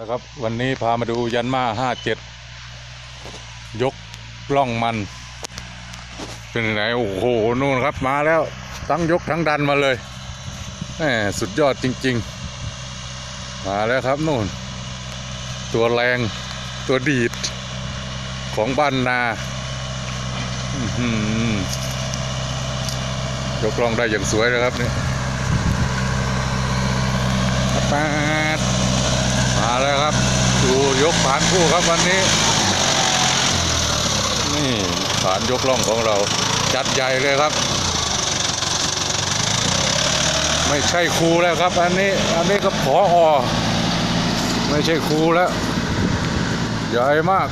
นะครับวันนี้พามาดูยันมาห้าเจ็ดยกล่องมัน เป็นไงโอ้โหนู่นครับมาแล้วทั้งยกทั้งดันมาเลยแหมสุดยอดจริง ๆ มาแล้วครับนู่น ตัวแรงตัวดีดของบ้านนาอยกล่องได้อย่างสวยนะครับนี่แป๊ด มาแล้วครับ ดู ยกผ่านคู่ครับวันนี้ นี่ผ่านยกล่องของเราจัดใหญ่เลยครับ ไม่ใช่ครูแล้วครับ อันนี้อันนี้ก็พออไม่ใช่ครูแล้ว ใหญ่มาก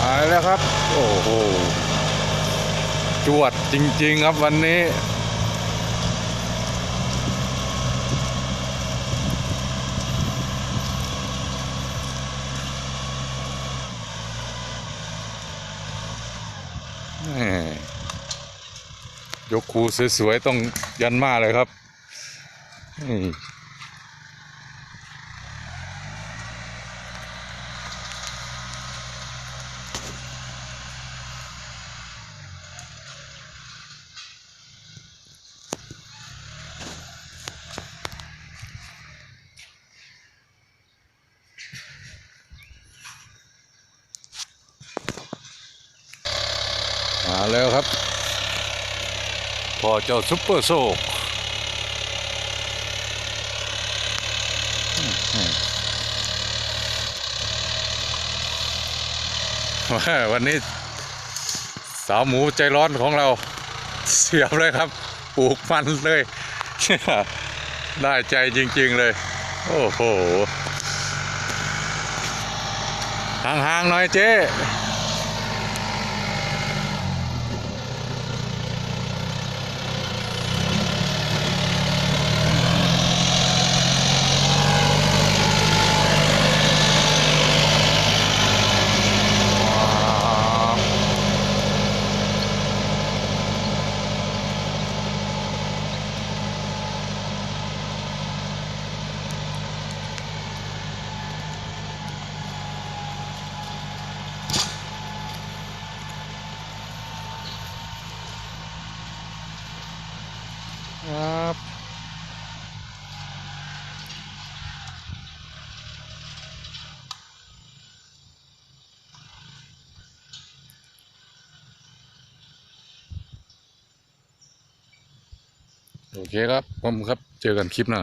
มาแล้วครับ โอ้โห จวดจริง ๆ ครับวันนี้ ยกคูสวยๆ ต้องยันมาเลยครับ มาแล้วครับ พอเจ้าซุปเปอร์โซกแม่วันนี้ สาวหมูใจร้อนของเราเสียบเลยครับ ปลูกมันเลย ได้ใจจริง ๆ เลย โอ้โหห่างๆหน่อยเจ๊ ครับโอเคครับผมครับ เจอกันคลิปหน้า